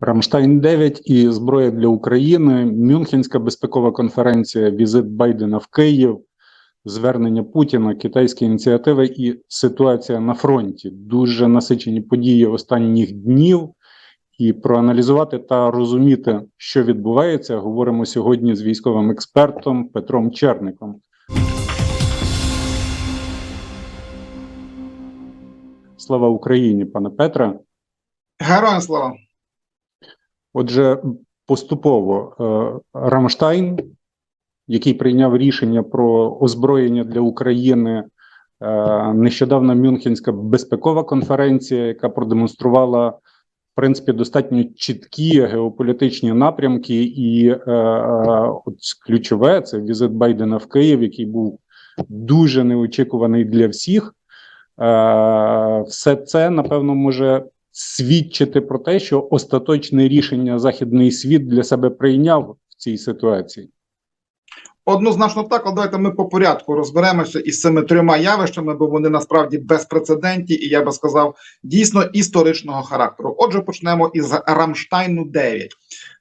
Рамштайн 9 і зброя для України, Мюнхенська безпекова конференція, візит Байдена в Київ, звернення Путіна, китайські ініціативи і ситуація на фронті. Дуже насичені події останніх днів. І проаналізувати та розуміти, що відбувається, говоримо сьогодні з військовим експертом Петром Черником. Слава Україні, пане Петре. Героям слава. Отже, поступово е, Рамштайн, який прийняв рішення про озброєння для України, е, нещодавна Мюнхенська безпекова конференція, яка продемонструвала в принципі достатньо чіткі геополітичні напрямки, і е, от ключове це візит Байдена в Київ, який був дуже неочікуваний для всіх. Все це напевно може свідчити про те, що остаточне рішення західний світ для себе прийняв в цій ситуації. Однозначно так, але давайте ми по порядку розберемося із цими трьома явищами, бо вони насправді безпрецедентні, і я би сказав, дійсно історичного характеру. Отже, почнемо із Рамштайну 9.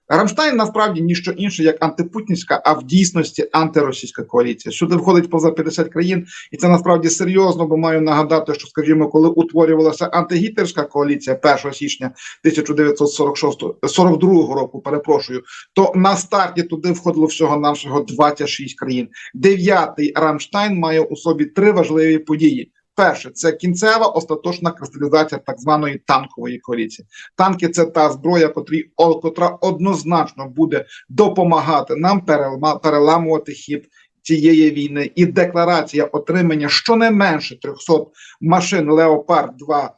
Рамштайн насправді ніщо інше, як антипутінська, а в дійсності антиросійська коаліція. Сюди входить поза 50 країн, і це насправді серйозно, бо маю нагадати, що, скажімо, коли утворювалася антигітлерська коаліція 1 січня 1942 року, перепрошую, то на старті туди входило всього нашого 26 країн. Дев'ятий Рамштайн має у собі три важливі події. Перше, це кінцева остаточна кристалізація так званої танкової коаліції. Танки це та зброя, котрі котра однозначно буде допомагати нам переламувати хід цієї війни. І декларація отримання щонайменше 300 машин Леопард 2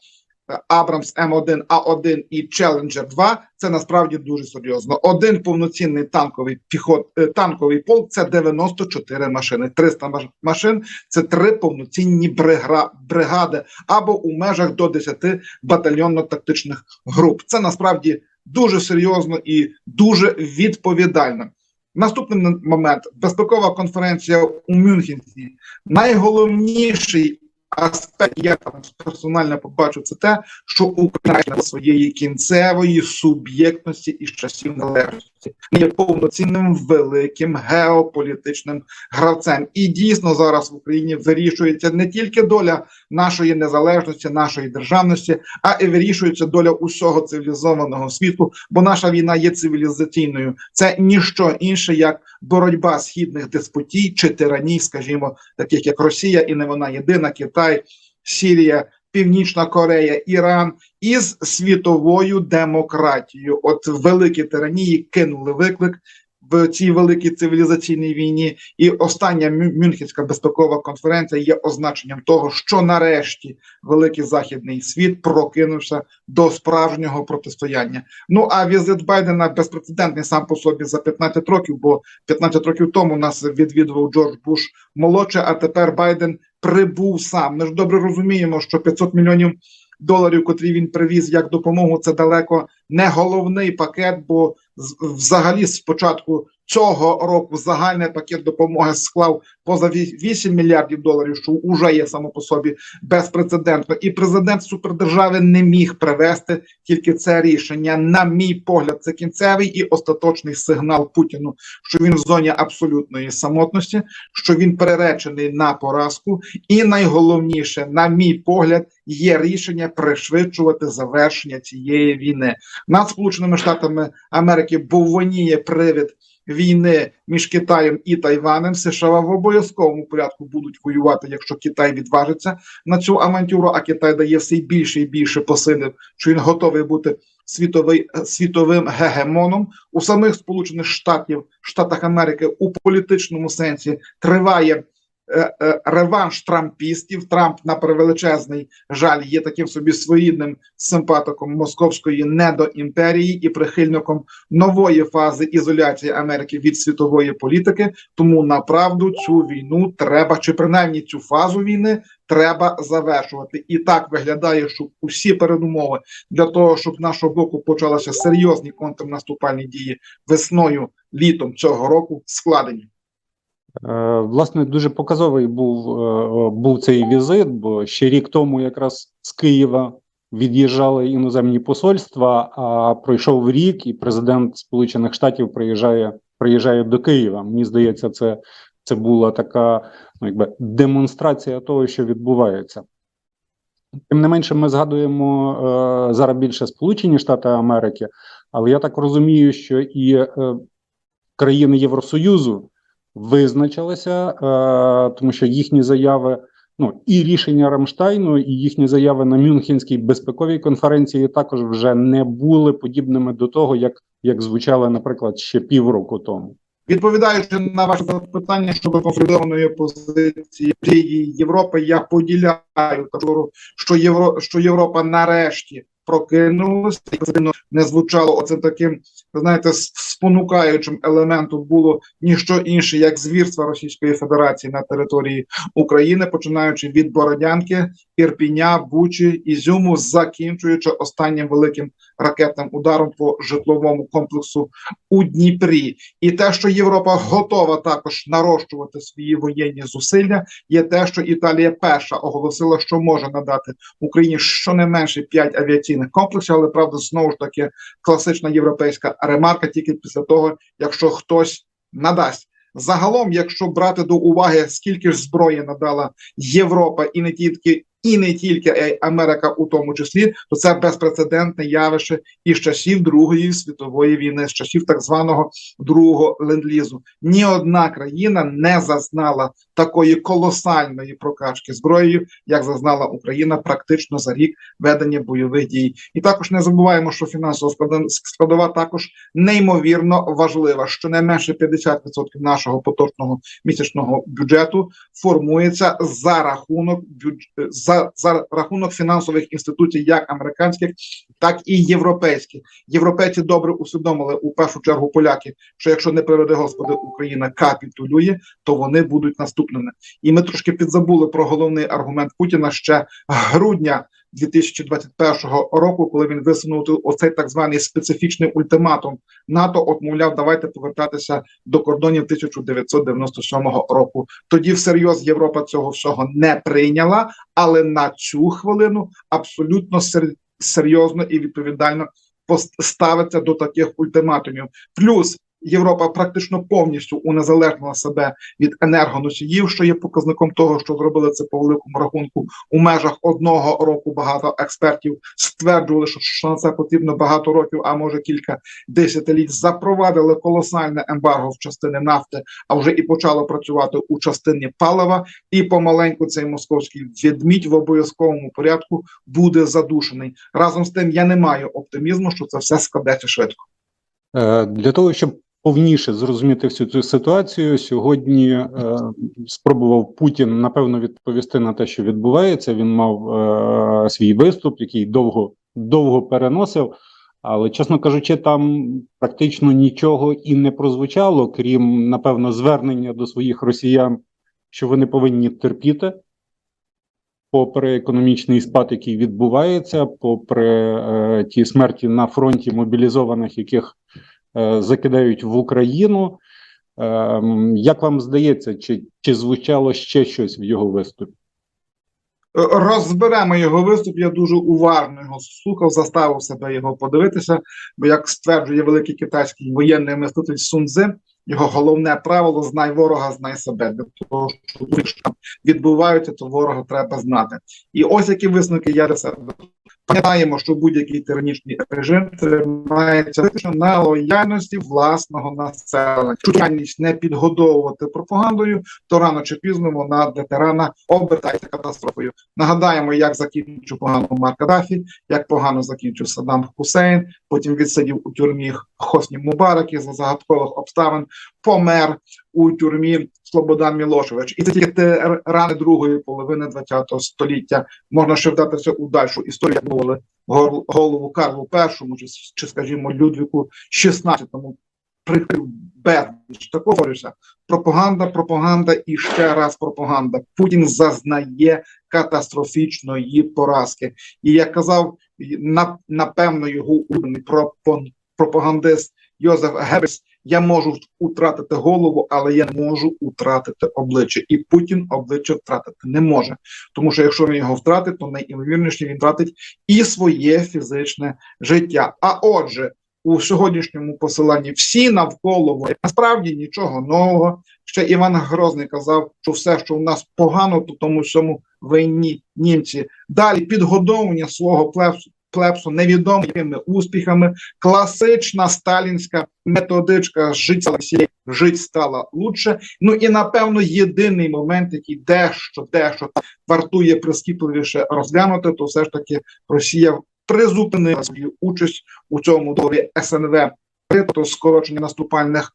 Абрамс М1 А1 і Челленджер 2 це насправді дуже серйозно. Один повноцінний танковий піхот танковий полк це 94 машини. 300 машин це три повноцінні бригади або у межах до 10 батальйонно-тактичних груп. Це насправді дуже серйозно і дуже відповідально. Наступний момент безпекова конференція у Мюнхені. Найголовніший аспект, я там персонально побачу, це те, що Україна своєї кінцевої суб'єктності і часів незалежності не є повноцінним великим геополітичним гравцем. І дійсно зараз в Україні вирішується не тільки доля нашої незалежності, нашої державності, а і вирішується доля усього цивілізованого світу, бо наша війна є цивілізаційною. Це ніщо інше як боротьба східних деспотій чи тираній, скажімо, таких як Росія, і не вона єдина Китай, Сірія, Північна Корея, Іран із світовою демократією. От великі тиранії кинули виклик в цій великій цивілізаційній війні, і остання Мюнхенська безпекова конференція є означенням того, що нарешті великий західний світ прокинувся до справжнього протистояння. Ну а візит Байдена безпрецедентний сам по собі за 15 років, бо 15 років тому нас відвідував Джордж Буш молодший, а тепер Байден прибув сам. Ми ж добре розуміємо, що 500 мільйонів. Доларів, котрі він привіз як допомогу, це далеко не головний пакет, бо взагалі з початку цього року загальний пакет допомоги склав поза 8 мільярдів доларів, що вже є само по собі безпрецедентно. І президент супердержави не міг привести тільки це рішення. На мій погляд, це кінцевий і остаточний сигнал Путіну, що він в зоні абсолютної самотності, що він переречений на поразку, і найголовніше, на мій погляд, є рішення пришвидшувати завершення цієї війни над Сполученими Штатами Америки. Бовоніє привід війни між Китаєм і Тайванем. США в обов'язковому порядку будуть воювати, якщо Китай відважиться на цю авантюру. А Китай дає все більше і більше посилів, що він готовий бути світовий світовим гегемоном у самих Сполучених Штатів Штатах Америки у політичному сенсі триває. Реванш трампістів Трамп на превеличезний жаль є таким собі своїдним симпатиком московської недоімперії і прихильником нової фази ізоляції Америки від світової політики. Тому направду цю війну треба, чи принаймні цю фазу війни треба завершувати. І так виглядає, що усі передумови для того, щоб нашого боку почалися серйозні контрнаступальні дії весною літом цього року складені. Е, власне, дуже показовий був е, був цей візит, бо ще рік тому, якраз з Києва від'їжджали іноземні посольства. А пройшов рік, і президент Сполучених Штатів приїжджає, приїжджає до Києва. Мені здається, це, це була така ну, якби демонстрація того, що відбувається. Тим не менше, ми згадуємо е, зараз більше Сполучені Штати Америки, але я так розумію, що і е, країни Євросоюзу визначилися, е, тому що їхні заяви, ну і рішення Рамштайну, і їхні заяви на Мюнхенській безпековій конференції також вже не були подібними до того, як, як звучали, наприклад, ще півроку тому. Відповідаючи на ваше запитання щодо консолідованої позиції Європи, я поділяю таку, що Євро, що Європа нарешті прокинулася, і не звучало оцим таким, знаєте, спонукаючим елементом було ніщо інше, як звірства Російської Федерації на території України, починаючи від Бородянки, Ірпіня, Бучі, Ізюму, закінчуючи останнім великим ракетним ударом по житловому комплексу у Дніпрі. І те, що Європа готова також нарощувати свої воєнні зусилля, є те, що Італія перша оголосила, що може надати Україні щонайменше 5 авіаційних комплексів, але правда, знову ж таки, класична європейська ремарка тільки після того, якщо хтось надасть. Загалом, якщо брати до уваги, скільки ж зброї надала Європа і не тільки і не тільки е, Америка, у тому числі, то це безпрецедентне явище із часів Другої світової війни, з часів так званого другого ленд-лізу. Ні одна країна не зазнала такої колосальної прокачки зброєю, як зазнала Україна практично за рік ведення бойових дій. І також не забуваємо, що фінансова складова- також неймовірно важлива. Щонайменше 50% нашого поточного місячного бюджету формується за рахунок бюдж... за, за рахунок фінансових інституцій, як американських, так і європейських. Європейці добре усвідомили у першу чергу поляки, що якщо не приведе Господи Україна капітулює, то вони будуть наступними. І ми трошки підзабули про головний аргумент Путіна ще грудня 2021 року, коли він висунув оцей так званий специфічний ультиматум НАТО. От мовляв, давайте повертатися до кордонів 1997 року. Тоді всерйоз Європа цього всього не прийняла, але на цю хвилину абсолютно сер- серйозно і відповідально пос- ставиться до таких ультиматумів. Плюс Європа практично повністю унезалежнила себе від енергоносіїв, що є показником того, що зробили це по великому рахунку у межах одного року. Багато експертів стверджували, що, на це потрібно багато років, а може кілька десятиліть. Запровадили колосальне ембарго в частини нафти, а вже і почало працювати у частині палива. І помаленьку цей московський відмідь в обов'язковому порядку буде задушений. Разом з тим, я не маю оптимізму, що це все складеться швидко. Е, Для того, щоб повніше зрозуміти всю цю ситуацію, сьогодні е, спробував Путін напевно відповісти на те, що відбувається. Він мав е, свій виступ, який довго довго переносив. Але, чесно кажучи, там практично нічого і не прозвучало, крім напевно звернення до своїх росіян, що вони повинні терпіти, попри економічний спад, який відбувається, попри е, ті смерті на фронті мобілізованих, яких закидають в Україну. Е, як вам здається, чи, чи звучало ще щось в його виступі? Розберемо його виступ. Я дуже уважно його слухав, заставив себе його подивитися. Бо, як стверджує великий китайський воєнний мислитель Сунзи, його головне правило знай ворога, знай себе. Для того, що там відбуваються, то ворога треба знати. І ось які висновки я для себе. Пам'ятаємо, що будь-який тиранічний режим тримається на лояльності власного населення. Якщо не підгодовувати пропагандою, то рано чи пізно вона для тирана обертається катастрофою. Нагадаємо, як закінчив погано Марк Каддафі, як погано закінчив Саддам Хусейн. Потім відсидів у тюрмі Хосні Мубараки за загадкових обставин, помер у тюрмі Слободан Мілошевич. І це тільки рани другої половини ХХ століття. Можна ще вдатися у дальшу історію, як мовили голову Карлу І, чи, чи скажімо, Людвіку XVI. Прикрив безліч. Так говорюся. Пропаганда, пропаганда і ще раз пропаганда. Путін зазнає катастрофічної поразки. І як казав на, напевно його пропон- пропагандист Йозеф Геббельс, Я можу втратити голову, але я не можу втратити обличчя. І Путін обличчя втратити не може. Тому що якщо він його втратить, то найімовірніше він втратить і своє фізичне життя. А отже, у сьогоднішньому посиланні всі навколо воюють. насправді нічого нового. Ще Іван Грозний казав, що все, що у нас погано, то тому всьому винні німці. Далі підгодовування свого плебсу, плебсу невідомо якими успіхами. Класична сталінська методичка жить стало жить стало лучше. Ну і напевно єдиний момент, який дещо, дещо вартує прискіпливіше розглянути, то все ж таки Росія призупинила свою участь у цьому договорі СНВ, то скорочення наступальних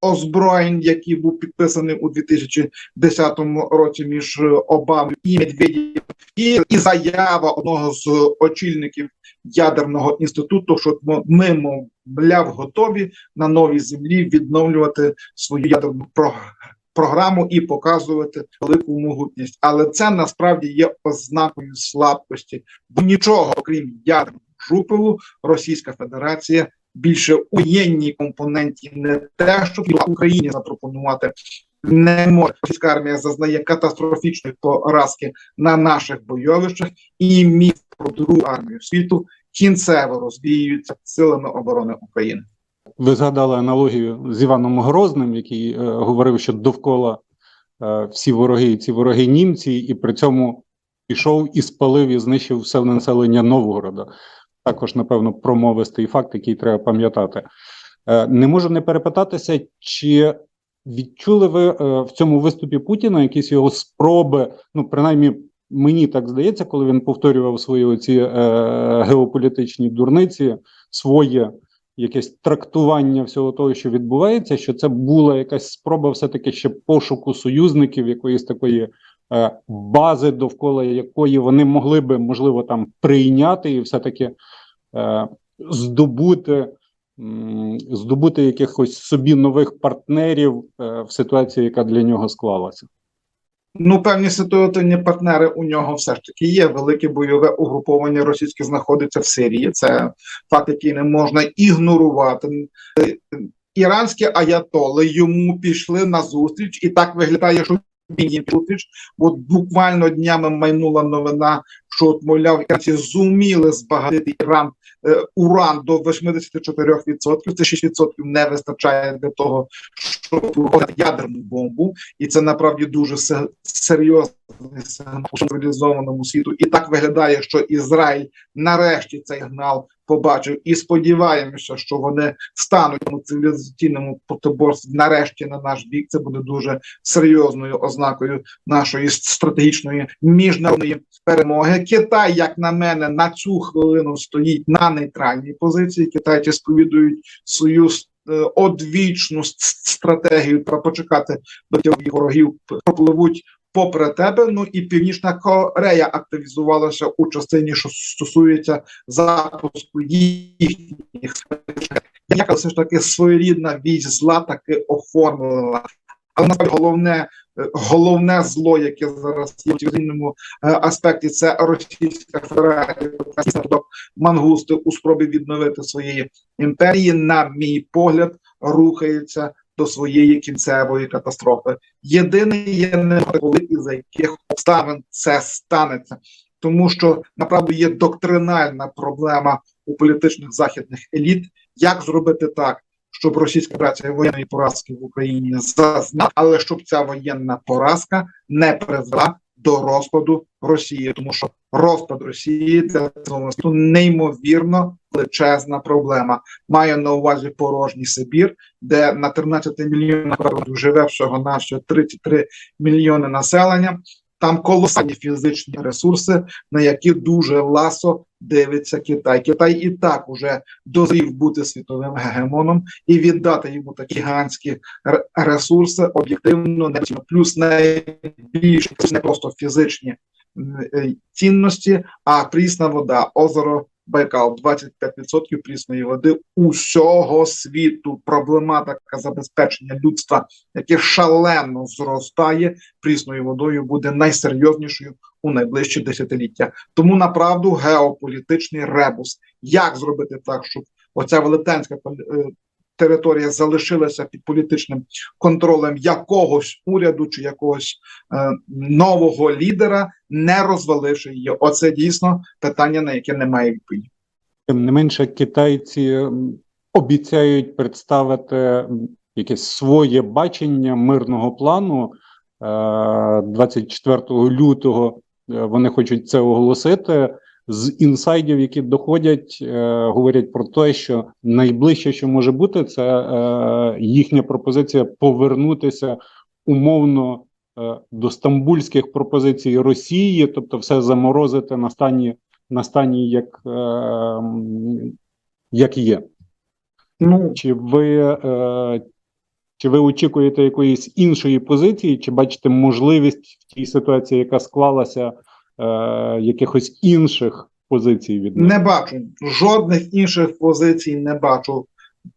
озброєнь, який був підписаний у 2010 році між Обамою і Медведєвим, і, і заява одного з очільників ядерного інституту, що ми, мовляв, готові на новій землі відновлювати свою ядерну програму і показувати велику могутність, але це насправді є ознакою слабкості, бо нічого, окрім ядерного жупелу, Російська Федерація більше воєнній компоненті не те, що Україні запропонувати. Не може російська армія зазнає катастрофічної поразки на наших бойовищах, і міф про другу армію світу кінцево розвіюється силами оборони України. Ви згадали аналогію з Іваном Грозним, який е, говорив, що довкола е, всі вороги, ці вороги німці, і при цьому пішов і спалив і знищив все населення Новгорода. Також, напевно, промовистий факт, який треба пам'ятати. Е, не можу не перепитатися, чи відчули ви е, в цьому виступі Путіна якісь його спроби, ну принаймні. Мені так здається, коли він повторював свої оці е, геополітичні дурниці, своє якесь трактування всього того, що відбувається, що це була якась спроба, все-таки ще пошуку союзників, якоїсь такої бази, довкола якої вони могли би, можливо, там прийняти і все-таки е, здобути. Здобути якихось собі нових партнерів е, в ситуації, яка для нього склалася. Ну, певні ситуативні партнери у нього все ж таки є. Велике бойове угруповання російське знаходиться в Сирії. Це факт, який не можна ігнорувати. Іранські аятоли йому пішли на зустріч, і так виглядає, що їм. От буквально днями майнула новина, що от, мовляв, іранці зуміли збагатити Іран е, уран до 84%. Це 6% не вистачає для того, щоб ядерну бомбу, і це направді дуже серйозний цивілізованому світу. І так виглядає, що Ізраїль нарешті цей сигнал побачив, і сподіваємося, що вони стануть у цивілізаційному протиборстві нарешті на наш бік. Це буде дуже серйозною ознакою нашої стратегічної міжнародної перемоги. Китай, як на мене, на цю хвилину стоїть на нейтральній позиції. Китайці сповідують свою одвічну стратегію треба почекати до тих ворогів пропливуть попри тебе. Ну і Північна Корея активізувалася у частині, що стосується запуску їхніх яка все ж таки своєрідна вісь зла таки оформила. Але головне головне зло, яке зараз є в цивільному аспекті, це Російська Федерація, мангусти у спробі відновити своєї імперії, на мій погляд, рухається до своєї кінцевої катастрофи. Єдине є не коли і за яких обставин це станеться, тому що направду є доктринальна проблема у політичних західних еліт, як зробити так. Щоб Російська Федерація воєнної поразки в Україні зазнала, але щоб ця воєнна поразка не призвела до розпаду Росії, тому що розпад Росії це неймовірно величезна проблема. Маю на увазі порожній Сибір, де на 13 мільйонах живе всього нашого 33 мільйони населення. Там колосальні фізичні ресурси, на які дуже ласо дивиться Китай. Китай і так уже дозрів бути світовим гегемоном і віддати йому такі гігантські ресурси об'єктивно не плюс найбільше не просто фізичні е, цінності, а прісна вода, озеро Байкал 25% прісної води усього світу. Проблематика забезпечення людства, яке шалено зростає прісною водою, буде найсерйознішою у найближчі десятиліття. Тому направду геополітичний ребус. Як зробити так, щоб оця велетенська е, територія залишилася під політичним контролем якогось уряду чи якогось е, нового лідера, не розваливши її. Оце дійсно питання, на яке немає відповіді. Тим не менше, китайці обіцяють представити якесь своє бачення мирного плану. Е, 24 лютого е, вони хочуть це оголосити. З інсайдів, які доходять, е, говорять про те, що найближче, що може бути, це е, їхня пропозиція повернутися умовно е, до стамбульських пропозицій Росії, тобто все заморозити на стані на стані, як, е, як є. Ну Чи ви, е, чи ви очікуєте якоїсь іншої позиції, чи бачите можливість в тій ситуації, яка склалася, е, якихось інших позицій від них? не бачу жодних інших позицій. Не бачу.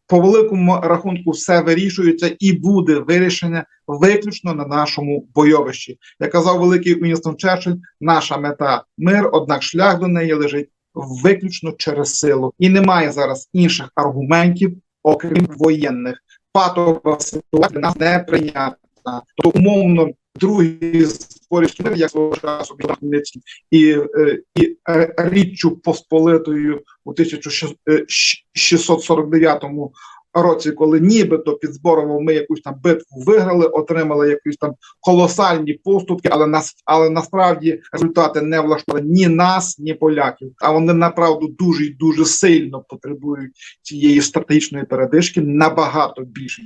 По великому рахунку, все вирішується і буде вирішення виключно на нашому бойовищі. Як казав великий Уінстон Черчилль, наша мета мир, однак шлях до неї лежить виключно через силу, і немає зараз інших аргументів, окрім воєнних. Патова ситуація нас не прийнятна. Тобто, умовно, другий спорівський мир, як свого часу і, е, і е, річчю Посполитою у 1649 році, коли нібито під Зборово ми якусь там битву виграли, отримали якісь там колосальні поступки, але нас, але насправді результати не влаштували ні нас, ні поляків. А вони направду дуже і дуже сильно потребують цієї стратегічної передишки набагато більше.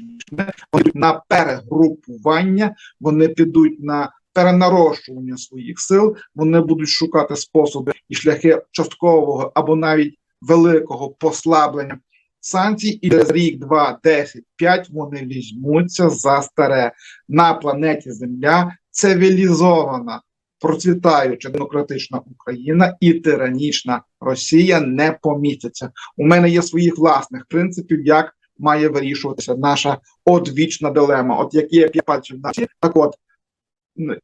Вони на перегрупування, вони підуть на перенарощування своїх сил. Вони будуть шукати способи і шляхи часткового або навіть великого послаблення санкцій, і через рік, два, десять, п'ять вони візьмуться за старе на планеті Земля цивілізована, процвітаюча демократична Україна і тиранічна Росія не помістяться. У мене є своїх власних принципів, як має вирішуватися наша одвічна дилема. От які я п'ять пальців на так от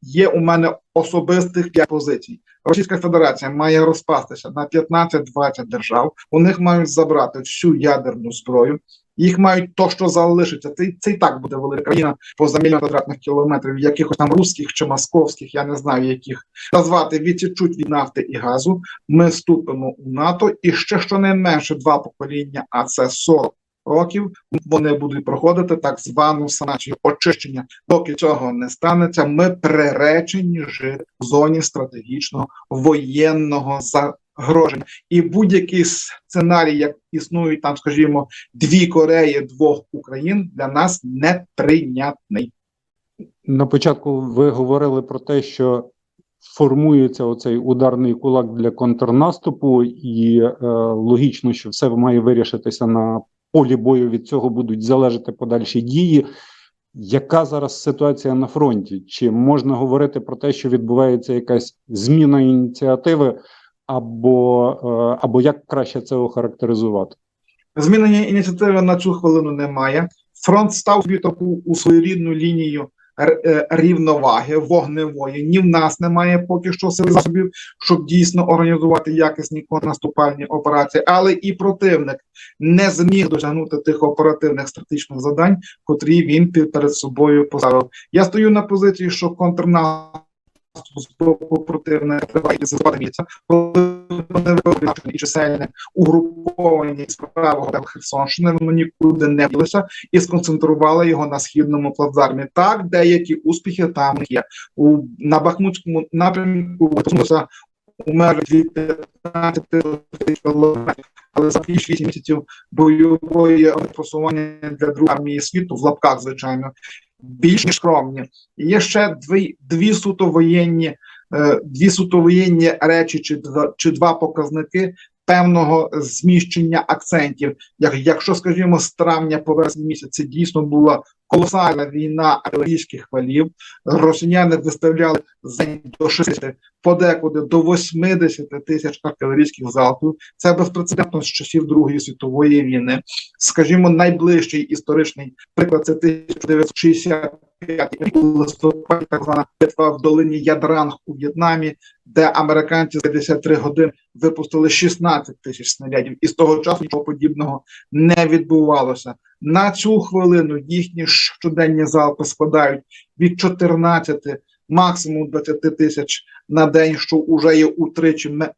є у мене особистих позицій. Російська Федерація має розпастися на 15-20 держав. У них мають забрати всю ядерну зброю. Їх мають то, що залишиться. Це, це і так буде велика країна поза мільйон квадратних кілометрів, якихось там русських чи московських, я не знаю яких назвати відсічуть від нафти і газу. Ми вступимо у НАТО, і ще щонайменше два покоління, а це 40 років. Вони будуть проходити так звану санацію очищення. Доки цього не станеться, ми приречені жити в зоні стратегічного воєнного загроження. І будь-який сценарій, як існують там, скажімо, дві Кореї, двох Україн, для нас неприйнятний. На початку ви говорили про те, що формується оцей ударний кулак для контрнаступу, і е, логічно, що все має вирішитися на полі бою. Від цього будуть залежати подальші дії. Яка зараз ситуація на фронті? Чи можна говорити про те, що відбувається якась зміна ініціативи, або, е, або як краще це охарактеризувати? Змінення ініціативи на цю хвилину немає. Фронт став собі таку у своєрідну лінію рівноваги вогневої. Ні в нас немає поки що сил засобів, щоб дійсно організувати якісні контрнаступальні операції, але і противник не зміг досягнути тих оперативних стратегічних завдань, котрі він перед собою поставив. Я стою на позиції, що контрнаступ з боку противника триває з місяця, коли вони виявили і чисельне угруповані та Херсонщини, воно нікуди не ділося і сконцентрували його на східному плацдармі. Так, деякі успіхи там є. У на Бахмутському напрямку посунулося у від 15 кілометрів, але за 6 місяців бойової просування для другої армії світу в лапках, звичайно, більш ніж скромні. І є ще дві, дві суто воєнні, е, дві суто воєнні речі, чи два, чи два показники певного зміщення акцентів. Як, якщо, скажімо, з травня по вересень місяці дійсно була колосальна війна артилерійських валів, росіяни виставляли за до 60, подекуди до 80 тисяч артилерійських залпів. Це безпрецедентно з часів Другої світової війни. Скажімо, найближчий історичний приклад це 1965 рік у листопаді, так звана битва в долині Ядранг у В'єтнамі, де американці за 53 години випустили 16 тисяч снарядів, і з того часу нічого подібного не відбувалося. На цю хвилину їхні щоденні залпи складають від 14 максимум 20 тисяч на день, що вже є утричі ме-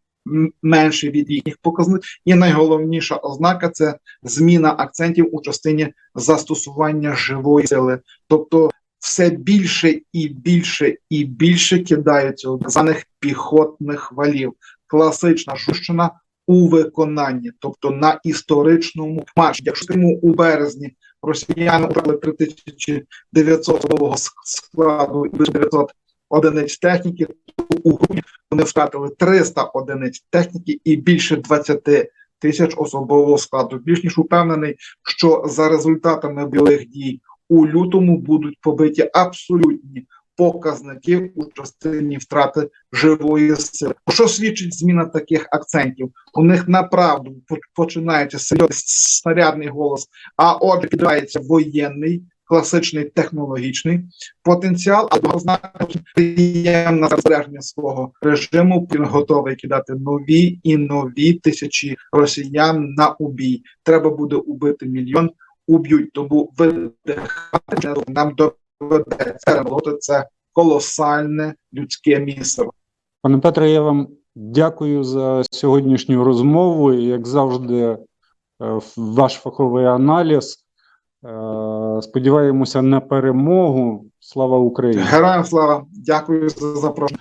менше від їхніх показників. І найголовніша ознака це зміна акцентів у частині застосування живої сили. Тобто все більше і більше і більше кидаються у званих піхотних валів. Класична жущина у виконанні, тобто на історичному марші. Якщо скажімо, у березні росіяни обрали 3900 особового с- складу і 900 одиниць техніки, то у грудні вони втратили 300 одиниць техніки і більше 20 тисяч особового складу. Більш ніж упевнений, що за результатами бойових дій у лютому будуть побиті абсолютні показники у частині втрати живої сили. Що свідчить зміна таких акцентів? У них направду починається серйозний снарядний голос, а отже підбирається воєнний. Класичний технологічний потенціал, а на збереження свого режиму він готовий кидати нові і нові тисячі росіян на убій. Треба буде убити мільйон, уб'ють, тому видихати нам доведеться перемолоти це колосальне людське місце. Пане Петре, я вам дякую за сьогоднішню розмову. І, Як завжди, е, ваш фаховий аналіз. Е, Сподіваємося на перемогу. Слава Україні! Героям слава! Дякую за запрошення.